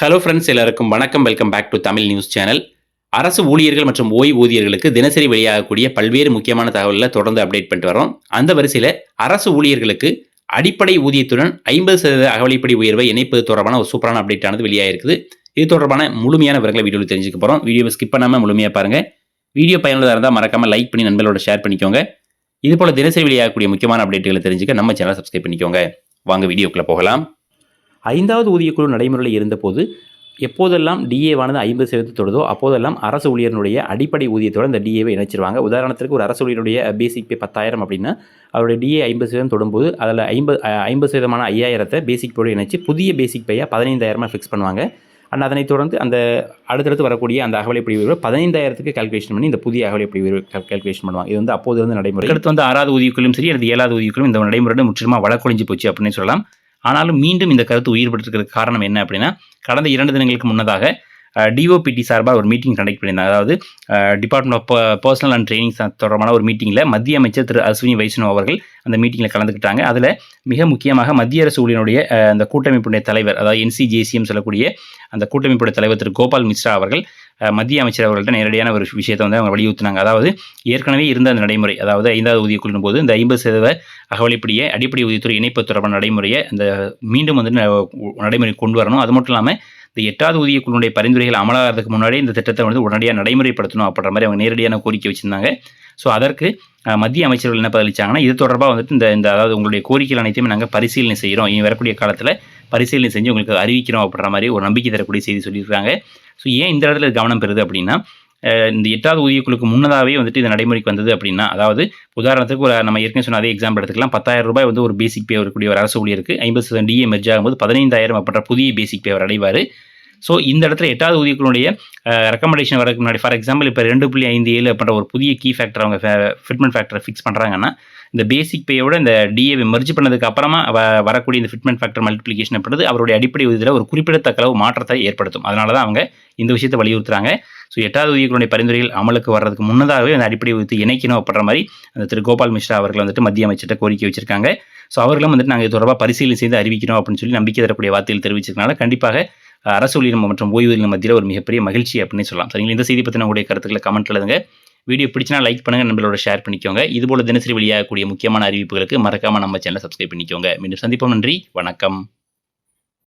Hello friends எல்லாருக்கும் வணக்கம். Welcome back to Tamil news channel அரசு ஊழியர்கள் மற்றும் ஓய்வூதியர்களுக்கு தினசரி வெளியாகக்கூடிய பல்வேறு முக்கியமான தகவலில் தொடர்ந்து அப்டேட் பண்ணிட்டு வரோம் அந்த வரிசையில் அரசு ஊழியர்களுக்கு அடிப்படை ஊதியத்துடன் ஐம்பது சதவீத அகவலைப்படி உயர்வை இணைப்பது தொடர்பான ஒரு சூப்பரான அப்டேட் ஆனது வெளியாகிருக்குது இது தொடர்பான முழுமையான விவரங்களை வீடியோவில் தெரிஞ்சுக்க போகிறோம் வீடியோவை ஸ்கிப் பண்ணாமல் முழுமையாக பாருங்கள் வீடியோ பயனுள்ளதாக இருந்தால் மறக்காமல் லைக் பண்ணி நண்பர்களோட ஷேர் பண்ணிக்கோங்க. இதுபோல் தினசரி வெளியாகக்கூடிய முக்கியமான அப்டேட்டுகளை தெரிஞ்சுக்க நம்ம சேனலை சப்ஸ்கிரைப் பண்ணிக்கோங்க. வாங்க வீடியோக்குள்ளே போகலாம். ஐந்தாவது ஊதியக்குழு நடைமுறையில் இருந்தபோது எப்போதெல்லாம் டிஏவானது ஐம்பது சதவீதம் தொடுதோ அப்போதெல்லாம் அரசு ஊழியர்களுடைய அடிப்படை ஊதியத்தோட இந்த டிஏவை இணைச்சிருவாங்க. உதாரணத்திற்கு ஒரு அரசு ஊழியருடைய பேசிக் பே பத்தாயிரம் அப்படின்னா அவருடைய டிஏ ஐம்பது சதவீதம் தொடும்போது அதில் ஐம்பது ஐம்பது சதவீதமான ஐயாயிரத்தை பேசிக் பேயோடு இணைச்சி புதிய பேசிக் பேயை பதினைந்தாயிரமாக ஃபிக்ஸ் பண்ணுவாங்க. அண்ட் அதனைத் தொடர்ந்து அந்த அடுத்தடுத்து வரக்கூடிய அந்த அகவலைப்படி உயர்வு பதினைந்தாயிரத்துக்கு கால்குலேஷன் பண்ணி இந்த புதிய அகவலைப்படி உயர்வு கால்குலேஷன் பண்ணுவாங்க. இது வந்து அப்போது வந்து நடைமுறை. அடுத்து வந்து ஆறாவது ஊதியக்குழும் சரி அல்லது ஏழாவது ஊதியக்குழும் இந்த நடைமுறை முற்றிலுமாக வழக்கொழிஞ்சு போச்சு அப்படின்னு சொல்லலாம். ஆனாலும் மீண்டும் இந்த கருத்து உயிர் காரணம் என்ன அப்படின்னா கடந்த இரண்டு தினங்களுக்கு முன்னதாக டிஓபிடி சார்பாக ஒரு மீட்டிங் கண்டக்ட் பண்ணியிருந்தாங்க. அதாவது department of personnel and training தொடர்பான ஒரு மீட்டிங்கில் மத்திய அமைச்சர் திரு அஸ்வினி வைஷ்ணவ் அவர்கள் அந்த மீட்டிங்கில் கலந்துக்கிட்டாங்க. அதில் மிக முக்கியமாக மத்திய அரசு ஊழியனுடைய அந்த கூட்டமைப்புடைய தலைவர் அதாவது என்சிஜேசிஎம் சொல்லக்கூடிய அந்த கூட்டமைப்புடைய தலைவர் திரு கோபால் மிஸ்ரா அவர்கள் மத்திய அமைச்சர் அவர்கள்ட்ட நேரடியான ஒரு விஷயத்தை வந்து அவங்க வலியுறுத்தினாங்க. அதாவது ஏற்கனவே இருந்த அந்த நடைமுறை அதாவது ஐந்தாவது ஊதியக்குழுவின் போது இந்த ஐம்பது சதவீத அகவலைப்படியை அடிப்படை ஊதியத்துறை இணைப்பு தொடர்பான நடைமுறையை அந்த மீண்டும் வந்து நடைமுறை கொண்டு வரணும். அது மட்டும் இல்லாமல் இந்த எட்டாவது ஊதியக்குழுடைய பரிந்துரைகள் அமலாகிறதுக்கு முன்னாடி இந்த திட்டத்தை வந்து உடனடியாக நடைமுறைப்படுத்தணும் அப்படின்ற மாதிரி அவங்க நேரடியான கோரிக்கை வச்சுருந்தாங்க. ஸோ அதற்கு மத்திய அமைச்சர்கள் என்ன பதிலளிச்சாங்கன்னா இது தொடர்பாக வந்துட்டு இந்த இந்த அதாவது உங்களுடைய கோரிக்கைகள் அனைத்தையும் நாங்கள் பரிசீலனை செய்கிறோம் இனி வரக்கூடிய காலத்தில் பரிசீலனை செஞ்சு உங்களுக்கு அறிவிக்கிறோம் அப்படின்ற மாதிரி ஒரு நம்பிக்கை தரக்கூடிய செய்தி சொல்லியிருக்காங்க. ஸோ ஏன் இந்த இடத்துல இது கவனம் பெறுது அப்படின்னா இந்த எட்டாவது ஊதியக்குழுக்கு முன்னதாகவே வந்துட்டு இது நடைமுறைக்கு வந்தது அப்படின்னா அதாவது உதாரணத்துக்கு ஒரு நம்ம ஏற்கனவே சொன்ன அதே எக்ஸாம்பிள் எடுத்துக்கலாம். பத்தாயிரம் ரூபாய் வந்து ஒரு பேசிக் பே வரக்கூடிய ஒரு அரசு ஊழியருக்கு ஐம்பது சதவீதம் டிஏ மெர்ஜ் ஆகும்போது பதினைந்தாயிரம் அப்படின்ற புதிய பேசிக் பே அவர் அடைவார். ஸோ இந்த இடத்துல எட்டாவது ஊதியக்குழுடைய ரெக்கமெண்டேஷன் வரதுக்கு முன்னாடி ஃபார் எக்ஸாம்பிள் இப்போ ரெண்டு புள்ளி ஐந்து ஏழு அப்படின்ற ஒரு புதிய கீ ஃபேக்டர் அவங்க ஃபிட்மெண்ட் ஃபேக்டரை ஃபிக்ஸ் பண்ணுறாங்கன்னா இந்த பேசிக் பேயோட இந்த டிஏவை மெர்ஜ் பண்ணதுக்கு அப்புறமா வ- வரக்கூடிய இந்த ஃபிட்மெண்ட் ஃபேக்டர் மல்டிப்ளிகேஷன் அப்படின்றது அவருடைய அடிப்படை உதவியில் ஒரு குறிப்பிடத்தக்க அளவு மாற்றத்தை ஏற்படுத்தும். அதனால தான் அவங்க இந்த விஷயத்தை வலியுறுத்துறாங்க. ஸோ எட்டாவது உதவிகளுடைய பரிந்துரைகள் அமலுக்கு வர்றதுக்கு முன்னதாகவே அந்த அடிப்படை உதவி இணைக்கணும் அப்படின்ற மாதிரி அந்த திரு கோபால் மிஸ்ரா அவர்கள் வந்துட்டு மத்திய அமைச்சர்கிட்ட கோரிக்கை வச்சிருக்காங்க. ஸோ அவர்களும் வந்துட்டு நாங்கள் இது தொடர்பாக பரிசீலனை செய்து அறிவிக்கணும் அப்படின்னு சொல்லி நம்பிக்கை தரக்கூடிய வார்த்தையில் தெரிவிச்சிருக்கனால கண்டிப்பாக அரசு ஊழியர் மற்றும் ஓய்வூதியர் மத்தியில் ஒரு மிகப்பெரிய மகிழ்ச்சி அப்படின்னு சொல்லலாம். சரிங்களா? இந்த செய்தி பற்றின உடைய கருத்துக்களை கமெண்ட் எழுதுங்க. வீடியோ பிடிச்சினா லைக் பண்ணுங்க நம்மளோட ஷேர் பண்ணிக்கோங்க. இதுபோல் தினசரி வெளியாகக்கூடிய முக்கியமான அறிவிப்புகளுக்கு மறக்காம நம்ம சேனலை சப்ஸ்கிரைப் பண்ணிக்கோங்க. மீண்டும் சந்திப்போம். நன்றி. வணக்கம்.